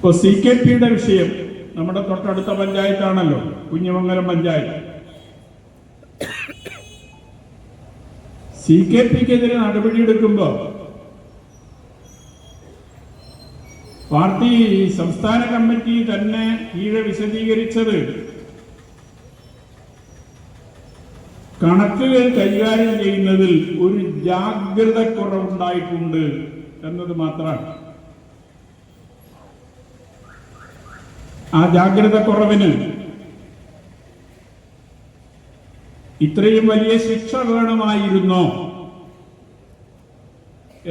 ഇപ്പോൾ C K പിയുടെ വിഷയം നമ്മുടെ തൊട്ടടുത്ത പഞ്ചായത്താണല്ലോ കുഞ്ഞുമംഗലം പഞ്ചായത്ത്. സി കെ പിക്കെതിരെ നടപടിയെടുക്കുമ്പോൾ പാർട്ടി സംസ്ഥാന കമ്മിറ്റി തന്നെ കീഴെ വിശദീകരിച്ചത് കണക്കുകൾ കൈകാര്യം ചെയ്യുന്നതിൽ ഒരു ജാഗ്രത കുറവുണ്ടായിട്ടുണ്ട് എന്നത് മാത്രമാണ്. ആ ജാഗ്രത കുറവിന് ഇത്രയും വലിയ ശിക്ഷ വേണമായിരുന്നോ?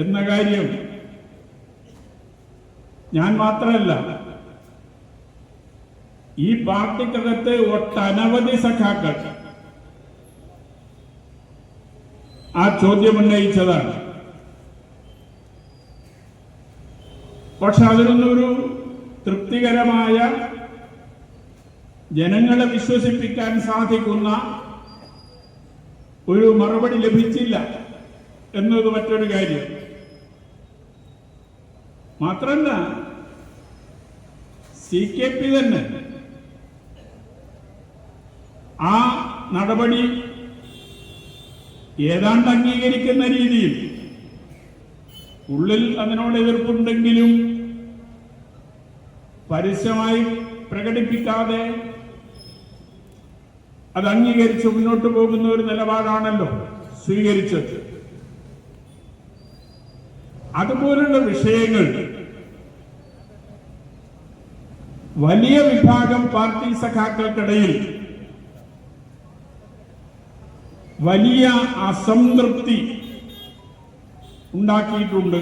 എന്ന കാര്യം ഞാൻ മാത്രമല്ല ഈ പാർട്ടിക്കകത്ത് ഒട്ടനവധി സഖാക്കൾ ആ ചോദ്യം ഉന്നയിച്ചതാണ്. പക്ഷെ അതിനൊന്നും ഒരു തൃപ്തികരമായ ജനങ്ങളെ വിശ്വസിപ്പിക്കാൻ സാധിക്കുന്ന ഒരു മറുപടി ലഭിച്ചില്ല എന്നത് മറ്റൊരു കാര്യം. മാത്രല്ല സി കെ പി തന്നെ ആ നടപടി ഏതാണ്ട് അംഗീകരിക്കുന്ന രീതിയിൽ ഉള്ളിൽ അതിനോട് എതിർപ്പുണ്ടെങ്കിലും പരസ്യമായി പ്രകടിപ്പിക്കാതെ അത് അംഗീകരിച്ച് മുന്നോട്ട് പോകുന്ന ഒരു നിലപാടാണല്ലോ സ്വീകരിച്ചത്. അതുപോലുള്ള വിഷയങ്ങൾ വലിയ വിഭാഗം പാർട്ടി സഖാക്കൾക്കിടയിൽ വലിയ അസംതൃപ്തി ഉണ്ടാക്കിയിട്ടുണ്ട്.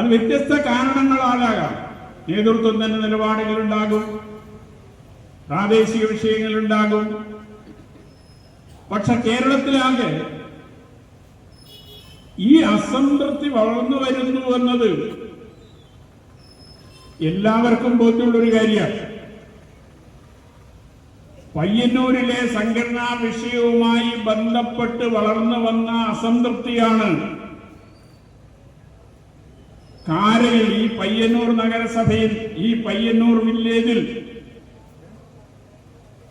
അത് വ്യത്യസ്ത കാരണങ്ങളാലാകാം. നേതൃത്വം തന്നെ നിലപാടുകൾ ഉണ്ടാകും പ്രാദേശിക വിഷയങ്ങൾ ഉണ്ടാകും പക്ഷെ കേരളത്തിലാകെ ഈ അസംതൃപ്തി വളർന്നു വരുന്നു എന്നത് എല്ലാവർക്കും ബോധ്യമുള്ള ഒരു കാര്യമാണ്. പയ്യന്നൂരിലെ സംഘടനാ വിഷയവുമായി ബന്ധപ്പെട്ട് വളർന്നു വന്ന അസംതൃപ്തിയാണ് കാരയിൽ ഈ പയ്യന്നൂർ നഗരസഭയിൽ ഈ പയ്യന്നൂർ വില്ലേജിൽ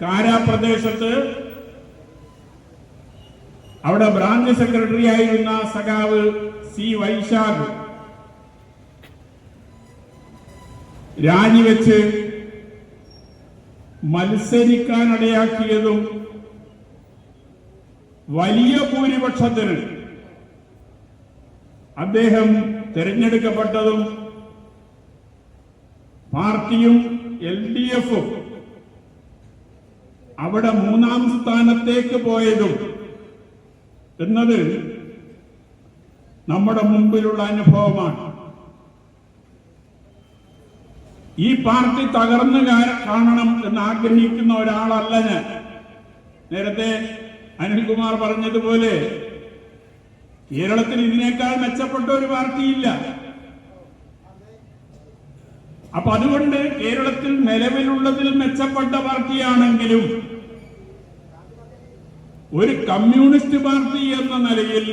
കാരാ പ്രദേശത്ത് അവിടെ ബ്രാഞ്ച് സെക്രട്ടറി ആയിരുന്ന സഖാവ് സി വൈശാഖ് രാജിവെച്ച് മത്സരിക്കാനിടയാക്കിയതും വലിയ ഭൂരിപക്ഷത്തിന് അദ്ദേഹം തിരഞ്ഞെടുക്കപ്പെട്ടതും പാർട്ടിയും എൽ ഡി എഫും അവിടെ മൂന്നാം സ്ഥാനത്തേക്ക് പോയതും എന്നത് നമ്മുടെ മുമ്പിലുള്ള അനുഭവമാണ്. ഈ പാർട്ടി തകർന്നു കാണണം എന്ന് ആഗ്രഹിക്കുന്ന ഒരാളല്ല ഞാൻ. നേരത്തെ അനിൽകുമാർ പറഞ്ഞതുപോലെ കേരളത്തിൽ ഇതിനേക്കാൾ മെച്ചപ്പെട്ട ഒരു പാർട്ടിയില്ല. അപ്പൊ അതുകൊണ്ട് കേരളത്തിൽ നിലവിലുള്ളതിൽ മെച്ചപ്പെട്ട പാർട്ടിയാണെങ്കിലും ഒരു കമ്മ്യൂണിസ്റ്റ് പാർട്ടി എന്ന നിലയിൽ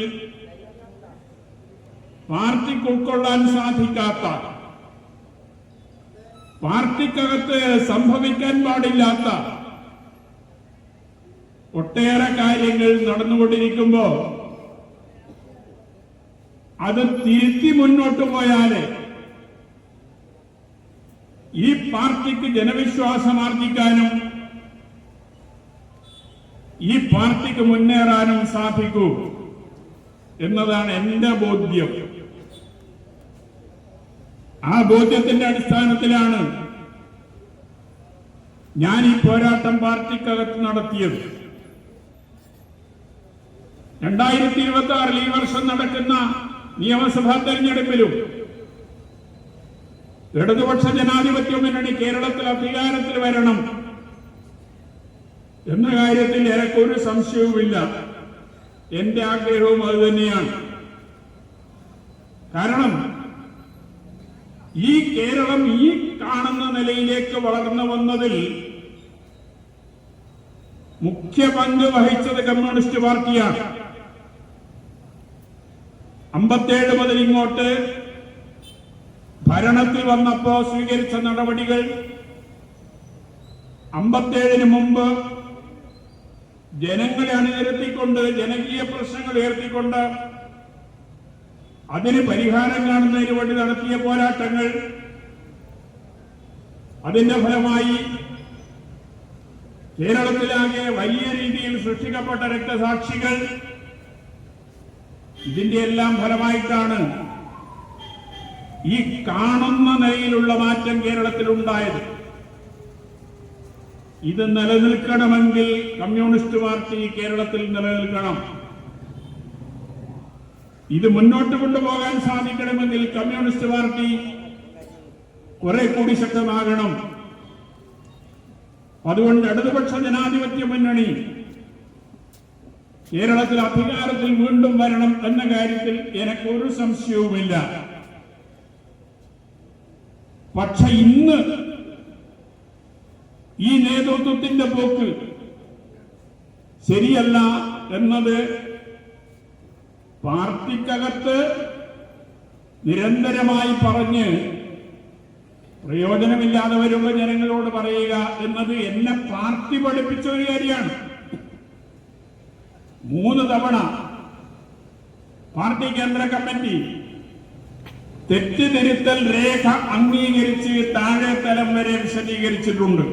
പാർട്ടിക്ക് ഉൾക്കൊള്ളാൻ സാധിക്കാത്ത പാർട്ടിക്കകത്ത് സംഭവിക്കാൻ പാടില്ലാത്ത ഒട്ടേറെ കാര്യങ്ങൾ നടന്നുകൊണ്ടിരിക്കുമ്പോ അത് തിരുത്തി മുന്നോട്ട് പോയാലേ ഈ പാർട്ടിക്ക് ജനവിശ്വാസം ആർജിക്കാനും ഈ പാർട്ടിക്ക് മുന്നേറാനും സാധിക്കൂ എന്നതാണ് എന്റെ ബോധ്യം. ആ ബോധ്യത്തിന്റെ അടിസ്ഥാനത്തിലാണ് ഞാൻ ഈ പോരാട്ടം പാർട്ടിക്കകത്ത് നടത്തിയത്. രണ്ടായിരത്തി ഇരുപത്തി ആറിൽ ഈ വർഷം നടക്കുന്ന നിയമസഭാ തെരഞ്ഞെടുപ്പിലും ഇടതുപക്ഷ ജനാധിപത്യ മുന്നണി കേരളത്തിൽ അധികാരത്തിൽ വരണം എന്ന കാര്യത്തിൽ എനിക്കൊരു സംശയവുമില്ല. എന്റെ ആഗ്രഹവും അത് തന്നെയാണ്. കാരണം ഈ കേരളം ഈ കാണുന്ന നിലയിലേക്ക് വളർന്നു വന്നതിൽ മുഖ്യ പങ്ക് വഹിച്ചത് കമ്മ്യൂണിസ്റ്റ് പാർട്ടിയാണ്. അമ്പത്തേഴ് മുതൽ ഇങ്ങോട്ട് ഭരണത്തിൽ വന്നപ്പോ സ്വീകരിച്ച നടപടികൾ അമ്പത്തേഴിന് മുമ്പ് ജനങ്ങളെ അണിനിരത്തിക്കൊണ്ട് ജനകീയ പ്രശ്നങ്ങൾ ഉയർത്തിക്കൊണ്ട് അതിന് പരിഹാരം കാണുന്നതിന് വേണ്ടി നടത്തിയ പോരാട്ടങ്ങൾ. അതിന്റെ ഫലമായി കേരളത്തിലാകെ വലിയ രീതിയിൽ സൃഷ്ടിക്കപ്പെട്ട രക്തസാക്ഷികൾ ഇതിന്റെ എല്ലാം ഫലമായിട്ടാണ് ഈ കാണുന്ന നിലയിലുള്ള മാറ്റം കേരളത്തിൽ ഉണ്ടായത്. ഇത് നിലനിൽക്കണമെങ്കിൽ കമ്മ്യൂണിസ്റ്റ് പാർട്ടി കേരളത്തിൽ നിലനിൽക്കണം. ഇത് മുന്നോട്ട് കൊണ്ടുപോകാൻ സാധിക്കണമെങ്കിൽ കമ്മ്യൂണിസ്റ്റ് പാർട്ടി കുറെ കൂടി ശക്തമാകണം. അതുകൊണ്ട് ഇടതുപക്ഷ ജനാധിപത്യ മുന്നണി കേരളത്തിൽ അധികാരത്തിൽ വീണ്ടും വരണം എന്ന കാര്യത്തിൽ എനിക്കൊരു സംശയവുമില്ല. പക്ഷെ ഇന്ന് ഈ നേതൃത്വത്തിന്റെ പോക്ക് ശരിയല്ല എന്നത് പാർട്ടിക്കകത്ത് നിരന്തരമായി പറഞ്ഞ് പ്രയോജനമില്ലാതെ വരുമ്പോൾ ജനങ്ങളോട് പറയുക എന്നത് എന്നെ പാർട്ടി പഠിപ്പിച്ച ഒരു കാര്യമാണ്. മൂന്ന് തവണ പാർട്ടി കേന്ദ്ര കമ്മിറ്റി തെറ്റിതിരുത്തൽ രേഖ അംഗീകരിച്ച് താഴെ തലം വരെ വിശദീകരിച്ചിട്ടുണ്ട്.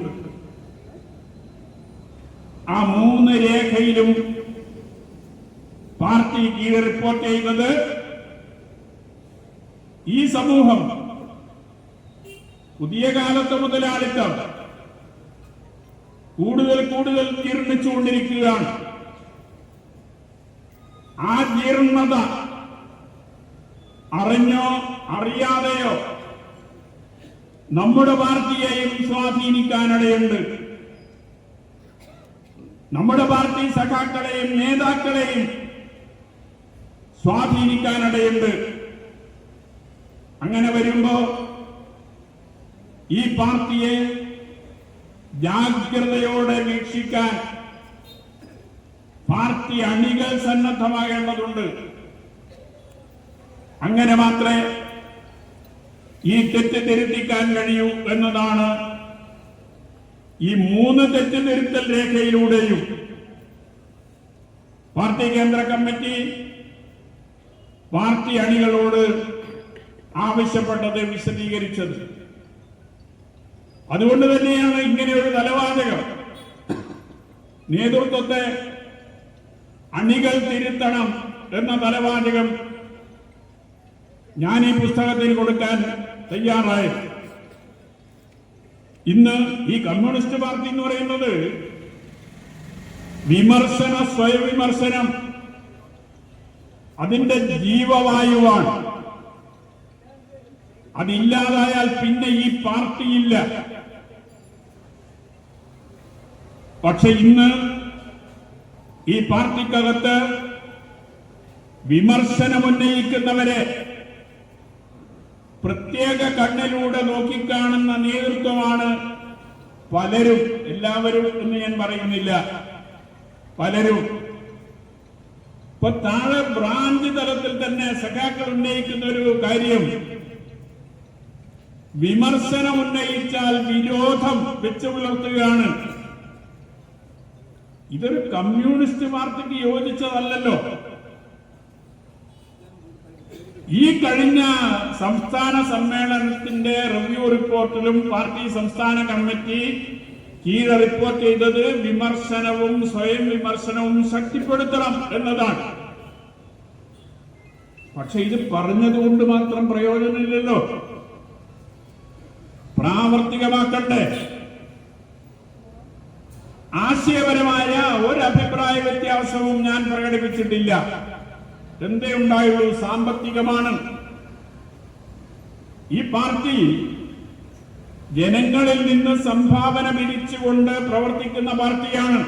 ആ മൂന്ന് രേഖയിലും പാർട്ടി കീഴ് റിപ്പോർട്ട് ചെയ്യുന്നത് ഈ സമൂഹം പുതിയ കാലത്ത് മുതലാളിത്തം കൂടുതൽ കൂടുതൽ ജീർണിച്ചുകൊണ്ടിരിക്കുകയാണ് ആ ജീർണത അറിഞ്ഞോ അറിയാതെയോ? നമ്മുടെ പാർട്ടിയെയും സ്വാധീനിക്കാനിടയുണ്ട്. നമ്മുടെ പാർട്ടി സഖാക്കളെയും നേതാക്കളെയും സ്വാധീനിക്കാനിടയുണ്ട്. അങ്ങനെ വരുമ്പോ ഈ പാർട്ടിയെ ജാഗ്രതയോടെ വീക്ഷിക്കാൻ പാർട്ടി അണികൾ സന്നദ്ധമാകേണ്ടതുണ്ട്. അങ്ങനെ മാത്രമേ ഈ തെറ്റ് തിരുത്തിക്കാൻ കഴിയൂ എന്നതാണ് ഈ മൂന്ന് തെറ്റ് തിരുത്തൽ രേഖയിലൂടെയും പാർട്ടി കേന്ദ്ര കമ്മിറ്റി പാർട്ടി അണികളോട് ആവശ്യപ്പെട്ടത് വിശദീകരിച്ചത്. അതുകൊണ്ട് തന്നെയാണ് ഇങ്ങനെയൊരു തലവാചകം നേതൃത്വത്തെ അണികൾ തിരുത്തണം എന്ന തലവാചകം ഞാൻ ഈ പുസ്തകത്തിൽ കൊടുക്കാൻ തയ്യാറായി. ഇന്ന് ഈ കമ്മ്യൂണിസ്റ്റ് പാർട്ടി എന്ന് പറയുന്നത് വിമർശന സ്വയവിമർശനം അതിന്റെ ജീവവായുവാണ്. അതില്ലാതായാൽ പിന്നെ ഈ പാർട്ടിയില്ല. പക്ഷെ ഇന്ന് ഈ പാർട്ടിക്കകത്ത് വിമർശനമുന്നയിക്കുന്നവരെ പ്രത്യേക കണ്ണിലൂടെ നോക്കിക്കാണുന്ന നേതൃത്വമാണ് പലരും എല്ലാവരും എന്ന് ഞാൻ പറയുന്നില്ല. പലരും. ഇപ്പൊ താഴെ ബ്രാഞ്ച് തലത്തിൽ തന്നെ സഖാക്കൾ ഉന്നയിക്കുന്ന ഒരു കാര്യം. വിമർശനം ഉന്നയിച്ചാൽ വിരോധം വെച്ചു പുലർത്തുകയാണ് ഇതൊരു കമ്മ്യൂണിസ്റ്റ് പാർട്ടിക്ക് യോജിച്ചതല്ലല്ലോ. ഈ കഴിഞ്ഞ സംസ്ഥാന സമ്മേളനത്തിന്റെ റിവ്യൂ റിപ്പോർട്ടിലും പാർട്ടി സംസ്ഥാന കമ്മിറ്റി കീഴ റിപ്പോർട്ട് ചെയ്തത് വിമർശനവും സ്വയം വിമർശനവും ശക്തിപ്പെടുത്തണം എന്നതാണ്. പക്ഷെ ഇത് പറഞ്ഞതുകൊണ്ട് മാത്രം പ്രയോജനമില്ലല്ലോ. പ്രാവർത്തികമാക്കണ്ടേ? ആശയപരമായ ഒരു അഭിപ്രായ വ്യത്യാസവും ഞാൻ പ്രകടിപ്പിച്ചിട്ടില്ല. എന്തേ ഉണ്ടായുള്ളൂ സാമ്പത്തികമാണ്. ഈ പാർട്ടി ജനങ്ങളിൽ നിന്ന് സംഭാവന പിരിച്ചുകൊണ്ട് പ്രവർത്തിക്കുന്ന പാർട്ടിയാണ്.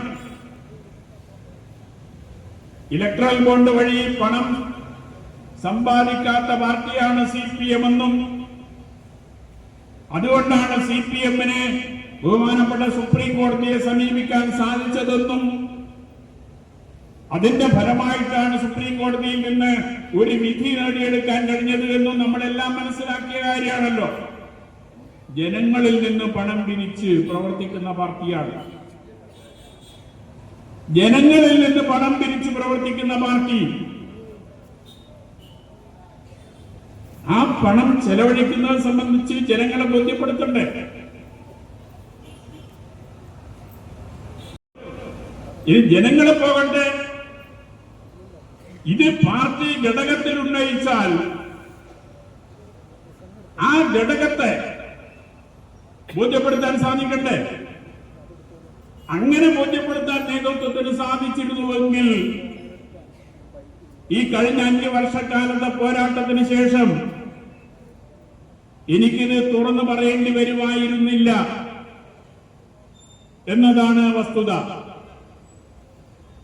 ഇലക്ട്രൽ ബോണ്ട് വഴി പണം സമ്പാദിക്കാത്ത പാർട്ടിയാണ് സി പി എം എന്നും. അതുകൊണ്ടാണ് സി പി എമ്മിന് ബഹുമാനപ്പെട്ട സുപ്രീം കോടതിയെ സമീപിക്കാൻ സാധിച്ചതെന്നും അതിന്റെ ഫലമായിട്ടാണ് സുപ്രീം കോടതിയിൽ നിന്ന് ഒരു വിധി നേടിയെടുക്കാൻ കഴിഞ്ഞത് എന്നും നമ്മളെല്ലാം മനസ്സിലാക്കിയ കാര്യമാണല്ലോ. ജനങ്ങളിൽ നിന്ന് പണം പിരിച്ച് പ്രവർത്തിക്കുന്ന പാർട്ടിയാണ്. ജനങ്ങളിൽ നിന്ന് പണം പിരിച്ച് പ്രവർത്തിക്കുന്ന പാർട്ടി. ആ പണം ചെലവഴിക്കുന്നത് സംബന്ധിച്ച് ജനങ്ങളെ ബോധ്യപ്പെടുത്തണ്ടേ? ഇത് ജനങ്ങളെ പോകട്ടെ ഇത് പാർട്ടി ഘടകത്തിൽ ഉന്നയിച്ചാൽ ആ ഘടകത്തെ ബോധ്യപ്പെടുത്താൻ സാധിക്കട്ടെ? അങ്ങനെ ബോധ്യപ്പെടുത്താൻ നേതൃത്വത്തിന് സാധിച്ചിരുന്നുവെങ്കിൽ ഈ കഴിഞ്ഞ അഞ്ച് വർഷക്കാലത്തെ പോരാട്ടത്തിന് ശേഷം എനിക്കിത് തുറന്നു പറയേണ്ടി വരുമായിരുന്നില്ല എന്നതാണ് വസ്തുത.